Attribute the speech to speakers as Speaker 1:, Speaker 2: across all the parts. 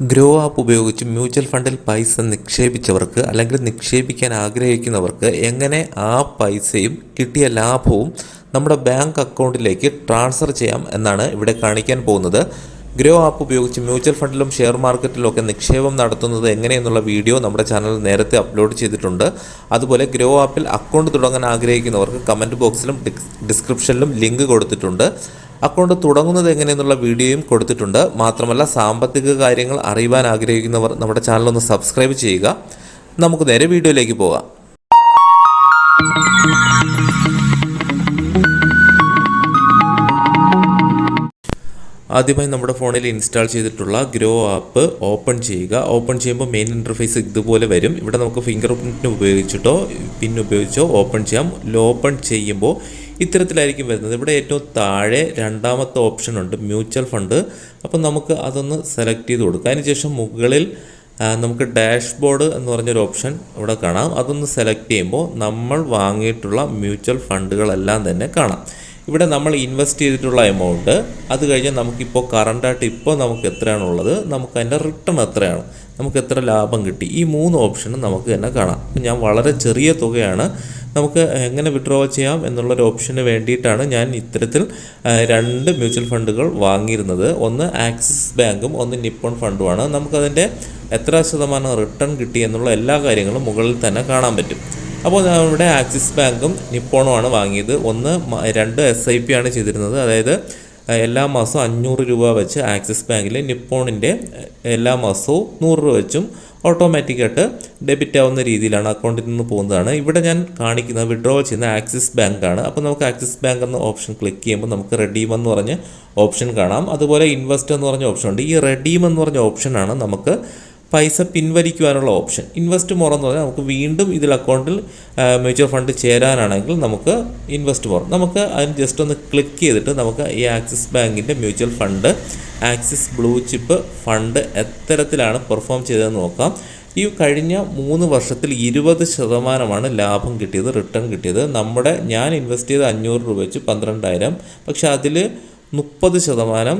Speaker 1: Grow app ഉപയോഗിച്ച് mutual ഫണ്ടിൽ പൈസ നിക്ഷേപിച്ചവർക്ക് അല്ലെങ്കിൽ നിക്ഷേപിക്കാൻ ആഗ്രഹിക്കുന്നവർക്ക് എങ്ങനെ ആ പൈസയും കിട്ടിയ ലാഭവും നമ്മുടെ ബാങ്ക് അക്കൗണ്ടിലേക്ക് ട്രാൻസ്ഫർ ചെയ്യാം എന്നാണ് ഇവിടെ കാണിക്കാൻ പോകുന്നത്. ഗ്രോ ആപ്പ് ഉപയോഗിച്ച് മ്യൂച്വൽ ഫണ്ടിലും ഷെയർ മാർക്കറ്റിലും ഒക്കെ നിക്ഷേപം നടത്തുന്നത് എങ്ങനെയെന്നുള്ള വീഡിയോ നമ്മുടെ ചാനൽ നേരത്തെ അപ്ലോഡ് ചെയ്തിട്ടുണ്ട്. അതുപോലെ ഗ്രോ ആപ്പിൽ അക്കൗണ്ട് തുടങ്ങാൻ ആഗ്രഹിക്കുന്നവർക്ക് കമന്റ് ബോക്സിലും ഡിസ്ക്രിപ്ഷനിലും ലിങ്ക് കൊടുത്തിട്ടുണ്ട്. അക്കൗണ്ട് തുടങ്ങുന്നത് എങ്ങനെയെന്നുള്ള വീഡിയോയും കൊടുത്തിട്ടുണ്ട്. മാത്രമല്ല സാമ്പത്തിക കാര്യങ്ങൾ അറിയുവാൻ ആഗ്രഹിക്കുന്നവർ നമ്മുടെ ചാനൽ ഒന്ന് സബ്സ്ക്രൈബ് ചെയ്യുക. നമുക്ക് നേരെ വീഡിയോയിലേക്ക് പോകാം. ആദ്യമായി നമ്മുടെ ഫോണിൽ ഇൻസ്റ്റാൾ ചെയ്തിട്ടുള്ള ഗ്രോ ആപ്പ് ഓപ്പൺ ചെയ്യുക. ഓപ്പൺ ചെയ്യുമ്പോൾ മെയിൻ ഇന്റർഫേസ് ഇതുപോലെ വരും. ഇവിടെ നമുക്ക് ഫിംഗർ പ്രിന്റിന് ഉപയോഗിച്ചിട്ടോ പിൻ ഉപയോഗിച്ചോ ഓപ്പൺ ചെയ്യാം. ഓപ്പൺ ചെയ്യുമ്പോൾ ഇത്തരത്തിലായിരിക്കും വരുന്നത്. ഇവിടെ ഏറ്റവും താഴെ രണ്ടാമത്തെ ഓപ്ഷൻ ഉണ്ട് മ്യൂച്വൽ ഫണ്ട് അപ്പം നമുക്ക് അതൊന്ന് സെലക്ട് ചെയ്ത് കൊടുക്കുക അതിനുശേഷം മുകളിൽ നമുക്ക് ഡാഷ് ബോർഡ് എന്ന് പറഞ്ഞൊരു ഓപ്ഷൻ ഇവിടെ കാണാം. അതൊന്ന് സെലക്ട് ചെയ്യുമ്പോൾ നമ്മൾ വാങ്ങിയിട്ടുള്ള മ്യൂച്വൽ ഫണ്ടുകളെല്ലാം തന്നെ കാണാം. ഇവിടെ നമ്മൾ ഇൻവെസ്റ്റ് ചെയ്തിട്ടുള്ള എമൗണ്ട് അത് കഴിഞ്ഞ് നമുക്കിപ്പോൾ കറണ്ടായിട്ട് ഇപ്പോൾ നമുക്ക് എത്രയാണുള്ളത് നമുക്ക് അതിന്റെ റിട്ടേൺ എത്രയാണ്? നമുക്ക് എത്ര ലാഭം കിട്ടി? ഈ മൂന്ന് ഓപ്ഷനും നമുക്ക് തന്നെ കാണാം. ഞാൻ വളരെ ചെറിയ തുകയാണ് നമുക്ക് എങ്ങനെ വിഡ്രോ ചെയ്യാം എന്നുള്ളൊരു ഓപ്ഷന് വേണ്ടിയിട്ടാണ് ഞാൻ ഇത്തരത്തിൽ രണ്ട് മ്യൂച്വൽ ഫണ്ടുകൾ വാങ്ങിയിരുന്നത്. ഒന്ന് ആക്സിസ് ബാങ്കും ഒന്ന് നിപ്പോൺ ഫണ്ടുമാണ് നമുക്കതിന്റെ എത്ര ശതമാനം റിട്ടേൺ കിട്ടി എന്നുള്ള എല്ലാ കാര്യങ്ങളും മുകളിൽ തന്നെ കാണാൻ പറ്റും. അപ്പോൾ നമ്മുടെ ആക്സിസ് ബാങ്കും നിപ്പോണുമാണ് വാങ്ങിയത്. ഒന്ന് രണ്ട് എസ് ഐ പി ആണ് ചെയ്തിരുന്നത്. അതായത് എല്ലാ മാസവും അഞ്ഞൂറ് രൂപ വെച്ച് ആക്സിസ് ബാങ്കിൽ നിപ്പോണിന്റെ എല്ലാ മാസവും നൂറ് രൂപ വെച്ചും ഓട്ടോമാറ്റിക്കായിട്ട് ഡെബിറ്റ് ആവുന്ന രീതിയിലാണ് അക്കൗണ്ടിൽ നിന്ന് പോകുന്നതാണ്. ഇവിടെ ഞാൻ കാണിക്കുന്നത് വിഡ്രോവൽ ചെയ്യുന്ന ആക്സിസ് ബാങ്കാണ്. അപ്പോൾ നമുക്ക് ആക്സിസ് ബാങ്ക് എന്ന ഓപ്ഷൻ ക്ലിക്ക് ചെയ്യുമ്പോൾ നമുക്ക് റെഡീം എന്ന് പറഞ്ഞ് ഓപ്ഷൻ കാണാം. അതുപോലെ ഇൻവെസ്റ്റ് എന്ന് പറഞ്ഞ ഓപ്ഷൻ ഉണ്ട്. ഈ റെഡീം എന്ന് പറഞ്ഞ ഓപ്ഷനാണ് നമുക്ക് പൈസ പിൻവലിക്കുവാനുള്ള ഓപ്ഷൻ. ഇൻവെസ്റ്റ് മോർ എന്ന് പറഞ്ഞാൽ നമുക്ക് വീണ്ടും ഇതിൽ അക്കൗണ്ടിൽ മ്യൂച്വൽ ഫണ്ട് ചേരാനാണെങ്കിൽ നമുക്ക് ഇൻവെസ്റ്റ് മോർ നമുക്ക് അതിന് ജസ്റ്റ് ഒന്ന് ക്ലിക്ക് ചെയ്തിട്ട് നമുക്ക് ഈ ആക്സിസ് ബാങ്കിന്റെ mutual fund Axis blue chip fund എത്തരത്തിലാണ് perform ചെയ്തതെന്ന് നോക്കാം. ഈ കഴിഞ്ഞ മൂന്ന് വർഷത്തിൽ ഇരുപത് ശതമാനമാണ് ലാഭം കിട്ടിയത് റിട്ടേൺ കിട്ടിയത്. നമ്മുടെ ഞാൻ ഇൻവെസ്റ്റ് ചെയ്ത അഞ്ഞൂറ് രൂപ വെച്ച് പന്ത്രണ്ടായിരം. പക്ഷേ അതിൽ മുപ്പത് ശതമാനം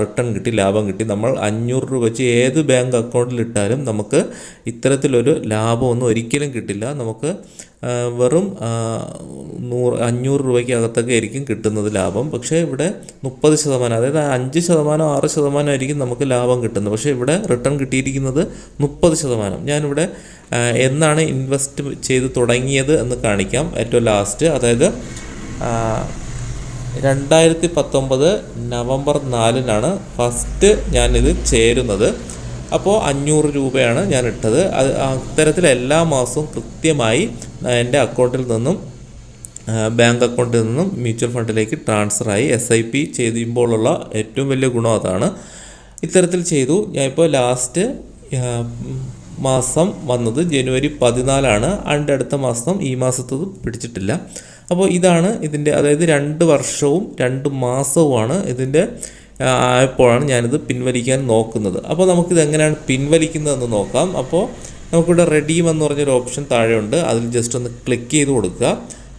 Speaker 1: റിട്ടേൺ കിട്ടി ലാഭം കിട്ടി. നമ്മൾ അഞ്ഞൂറ് രൂപ വെച്ച് ഏത് ബാങ്ക് അക്കൗണ്ടിൽ ഇട്ടാലും നമുക്ക് ഇത്തരത്തിലൊരു ലാഭമൊന്നും ഒരിക്കലും കിട്ടില്ല. നമുക്ക് വെറും നൂറ് അഞ്ഞൂറ് രൂപയ്ക്ക് അകത്തൊക്കെ ആയിരിക്കും കിട്ടുന്നത് ലാഭം. പക്ഷേ ഇവിടെ മുപ്പത് ശതമാനം അതായത് അഞ്ച് ശതമാനം ആറ് ശതമാനം ആയിരിക്കും നമുക്ക് ലാഭം കിട്ടുന്നത്. പക്ഷേ ഇവിടെ റിട്ടേൺ കിട്ടിയിരിക്കുന്നത് മുപ്പത് ശതമാനം. ഞാനിവിടെ എന്നാണ് ഇൻവെസ്റ്റ് ചെയ്ത് തുടങ്ങിയത് എന്ന് കാണിക്കാം. ഏറ്റവും ലാസ്റ്റ് അതായത് രണ്ടായിരത്തി പത്തൊമ്പത് നവംബർ നാലിനാണ് ഫസ്റ്റ് ഞാനിത് ചേരുന്നത്. അപ്പോൾ അഞ്ഞൂറ് രൂപയാണ് ഞാൻ ഇട്ടത് അത് അത്തരത്തിൽ എല്ലാ മാസവും കൃത്യമായി എന്റെ അക്കൗണ്ടിൽ നിന്നും ബാങ്ക് അക്കൗണ്ടിൽ നിന്നും മ്യൂച്വൽ ഫണ്ടിലേക്ക് ട്രാൻസ്ഫറായി എസ് ഐ പി ചെയ്യുമ്പോഴുള്ള ഏറ്റവും വലിയ ഗുണം അതാണ്. ഇത്തരത്തിൽ ചെയ്തു. ഞാനിപ്പോൾ ലാസ്റ്റ് മാസം വന്നത് ജനുവരി പതിനാലാണ്. അതിന്റെ അടുത്ത മാസം ഈ മാസത്തത് പിടിച്ചിട്ടില്ല. അപ്പോൾ ഇതാണ് ഇതിന്റെ അതായത് രണ്ട് വർഷവും രണ്ട് മാസവുമാണ് ഇതിന്റെ ആയപ്പോഴാണ് ഞാനിത് പിൻവലിക്കാൻ നോക്കുന്നത്. അപ്പോൾ നമുക്കിത് എങ്ങനെയാണ് പിൻവലിക്കുന്നതെന്ന് നോക്കാം. അപ്പോൾ നമുക്കിവിടെ റെഡീം എന്ന് പറഞ്ഞൊരു ഓപ്ഷൻ താഴെയുണ്ട്. അതിൽ ജസ്റ്റ് ഒന്ന് ക്ലിക്ക് ചെയ്ത് കൊടുക്കുക.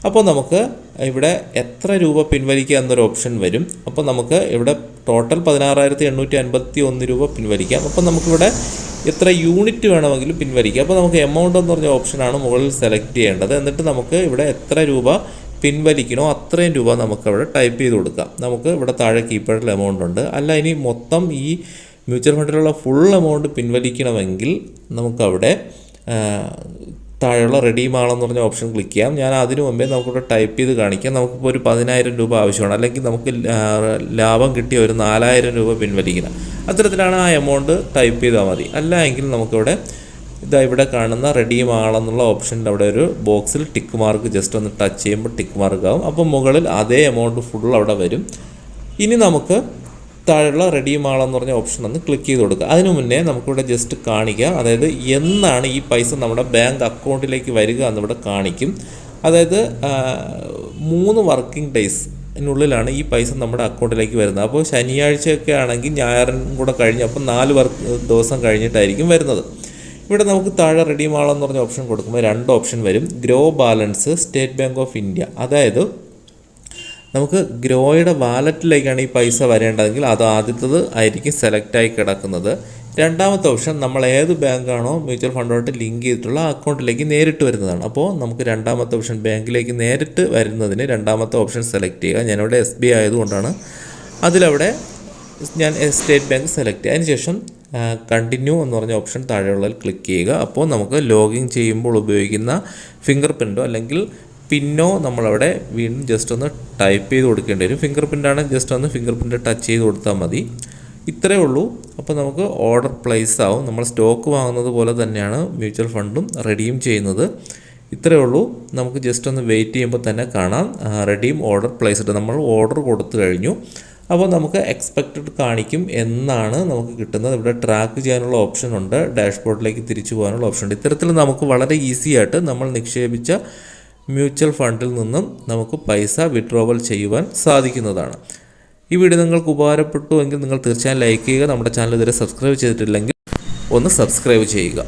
Speaker 1: അപ്പോൾ നമുക്ക് ഇവിടെ എത്ര രൂപ പിൻവലിക്കുക എന്നൊരു ഓപ്ഷൻ വരും. അപ്പോൾ നമുക്ക് ഇവിടെ ടോട്ടൽ പതിനാറായിരത്തി എണ്ണൂറ്റി അൻപത്തി ഒന്ന് രൂപ പിൻവലിക്കാം. അപ്പോൾ നമുക്കിവിടെ എത്ര യൂണിറ്റ് വേണമെങ്കിലും പിൻവലിക്കാം. അപ്പോൾ നമുക്ക് എമൗണ്ട് എന്ന് പറഞ്ഞ ഓപ്ഷനാണ് മുകളിൽ സെലക്ട് ചെയ്യേണ്ടത്. എന്നിട്ട് നമുക്ക് ഇവിടെ എത്ര രൂപ പിൻവലിക്കണോ അത്രയും രൂപ നമുക്ക് അവിടെ ടൈപ്പ് ചെയ്ത് കൊടുക്കാം. നമുക്ക് ഇവിടെ താഴെ കീപ്പേഡിൽ എമൗണ്ട് ഉണ്ട്. അല്ല ഇനി മൊത്തം ഈ മ്യൂച്വൽ ഫണ്ടിലുള്ള ഫുൾ എമൗണ്ട് പിൻവലിക്കണമെങ്കിൽ നമുക്കവിടെ താഴെയുള്ള റെഡീം ആണെന്ന് പറഞ്ഞ ഓപ്ഷൻ ക്ലിക്ക് ചെയ്യാം. ഞാൻ അതിനു മുമ്പേ നമുക്കിവിടെ ടൈപ്പ് ചെയ്ത് കാണിക്കാം. നമുക്കിപ്പോൾ ഒരു പതിനായിരം രൂപ ആവശ്യമാണ്. അല്ലെങ്കിൽ നമുക്ക് ലാഭം കിട്ടിയ ഒരു നാലായിരം രൂപ പിൻവലിക്കണം. അത്തരത്തിലാണ് ആ എമൗണ്ട് ടൈപ്പ് ചെയ്താൽ മതി. അല്ല എങ്കിൽ നമുക്കിവിടെ ഇതാ ഇവിടെ കാണുന്ന റെഡിയും ആണെന്നുള്ള ഓപ്ഷന്റെ അവിടെ ഒരു ബോക്സിൽ ടിക്ക് മാർക്ക് ജസ്റ്റ് ഒന്ന് ടച്ച് ചെയ്യുമ്പോൾ ടിക്ക് മാർക്ക് ആവും. അപ്പം മുകളിൽ അതേ എമൗണ്ട് ഫുൾ അവിടെ വരും. ഇനി നമുക്ക് താഴെയുള്ള റെഡിയും ആളെന്ന് പറഞ്ഞ ഓപ്ഷൻ ഒന്ന് ക്ലിക്ക് ചെയ്ത് കൊടുക്കുക. അതിനു മുന്നേ നമുക്കിവിടെ ജസ്റ്റ് കാണിക്കുക. അതായത് എന്നാണ് ഈ പൈസ നമ്മുടെ ബാങ്ക് അക്കൗണ്ടിലേക്ക് വരിക എന്നിവിടെ കാണിക്കും. അതായത് മൂന്ന് വർക്കിംഗ് ഡേയ്സ് നുള്ളിലാണ് ഈ പൈസ നമ്മുടെ അക്കൗണ്ടിലേക്ക് വരുന്നത്. അപ്പോൾ ശനിയാഴ്ചയൊക്കെ ആണെങ്കിൽ ഞായറും കൂടെ കഴിഞ്ഞ് അപ്പോൾ നാല് വർക്ക് ദിവസം കഴിഞ്ഞിട്ടായിരിക്കും വരുന്നത്. ഇവിടെ നമുക്ക് താഴെ റെഡീം ആളെന്ന് പറഞ്ഞ ഓപ്ഷൻ കൊടുക്കുമ്പോൾ രണ്ട് ഓപ്ഷൻ വരും. Groww balance State Bank of India അതായത് നമുക്ക് ഗ്രോയുടെ വാലറ്റിലേക്കാണ് ഈ പൈസ വരേണ്ടതെങ്കിൽ അത് ആദ്യത്തത് ആയിരിക്കും സെലക്റ്റായി കിടക്കുന്നത്. രണ്ടാമത്തെ ഓപ്ഷൻ നമ്മൾ ഏത് ബാങ്കാണോ മ്യൂച്വൽ ഫണ്ടുമായിട്ട് ലിങ്ക് ചെയ്തിട്ടുള്ള അക്കൗണ്ടിലേക്ക് നേരിട്ട് വരുന്നതാണ്. അപ്പോൾ നമുക്ക് രണ്ടാമത്തെ ഓപ്ഷൻ ബാങ്കിലേക്ക് നേരിട്ട് വരുന്നതിന് രണ്ടാമത്തെ ഓപ്ഷൻ സെലക്ട് ചെയ്യുക. ഞാനിവിടെ എസ് ബി ആയതുകൊണ്ടാണ് അതിലവിടെ ഞാൻ സ്റ്റേറ്റ് ബാങ്ക് സെലക്ട് ചെയ്യുക. അതിനുശേഷം കണ്ടിന്യൂ എന്ന് പറഞ്ഞ ഓപ്ഷൻ താഴെയുള്ളതിൽ ക്ലിക്ക് ചെയ്യുക. അപ്പോൾ നമുക്ക് ലോഗിൻ ചെയ്യുമ്പോൾ ഉപയോഗിക്കുന്ന ഫിംഗർ പ്രിന്റോ അല്ലെങ്കിൽ പിന്നോ നമ്മളവിടെ വീണ്ടും ജസ്റ്റ് ഒന്ന് ടൈപ്പ് ചെയ്ത് കൊടുക്കേണ്ടി വരും. ഫിംഗർ പ്രിന്റാണ് ജസ്റ്റ് ഒന്ന് ഫിംഗർ പ്രിന്റ് ടച്ച് ചെയ്ത് കൊടുത്താൽ മതി. ഇത്രയേ ഉള്ളൂ. അപ്പോൾ നമുക്ക് ഓർഡർ പ്ലേസ് ആവും. നമ്മൾ സ്റ്റോക്ക് വാങ്ങുന്നത് പോലെ തന്നെയാണ് മ്യൂച്വൽ ഫണ്ടും റെഡിയും ചെയ്യുന്നത്. ഇത്രയേ ഉള്ളൂ. നമുക്ക് ജസ്റ്റ് ഒന്ന് വെയിറ്റ് ചെയ്യുമ്പോൾ തന്നെ കാണാം. റെഡിയും ഓർഡർ പ്ലേസ്ഡ് നമ്മൾ ഓർഡർ കൊടുത്തു കഴിഞ്ഞു. അപ്പോൾ നമുക്ക് എക്സ്പെക്റ്റഡ് കാണിക്കും എന്നാണ് നമുക്ക് കിട്ടുന്നത്. ഇവിടെ ട്രാക്ക് ചെയ്യാനുള്ള ഓപ്ഷൻ ഉണ്ട്. ഡാഷ്ബോർഡിലേക്ക് തിരിച്ചു പോകാനുള്ള ഓപ്ഷൻ ഉണ്ട്. ഇത്തരത്തിൽ നമുക്ക് വളരെ ഈസി ആയിട്ട് നമ്മൾ നിക്ഷേപിച്ച മ്യൂച്വൽ ഫണ്ടിൽ നിന്നും നമുക്ക് പൈസ വിഡ്രോവൽ ചെയ്യുവാൻ സാധിക്കുന്നതാണ്. ഈ വീഡിയോ നിങ്ങൾക്ക് ഉപകാരപ്പെട്ടു എങ്കിൽ നിങ്ങൾ തീർച്ചയായും ലൈക്ക് ചെയ്യുക. നമ്മുടെ ചാനൽ ഇതുവരെ സബ്സ്ക്രൈബ് ചെയ്തിട്ടില്ലെങ്കിൽ ഒന്ന് സബ്സ്ക്രൈബ് ചെയ്യുക.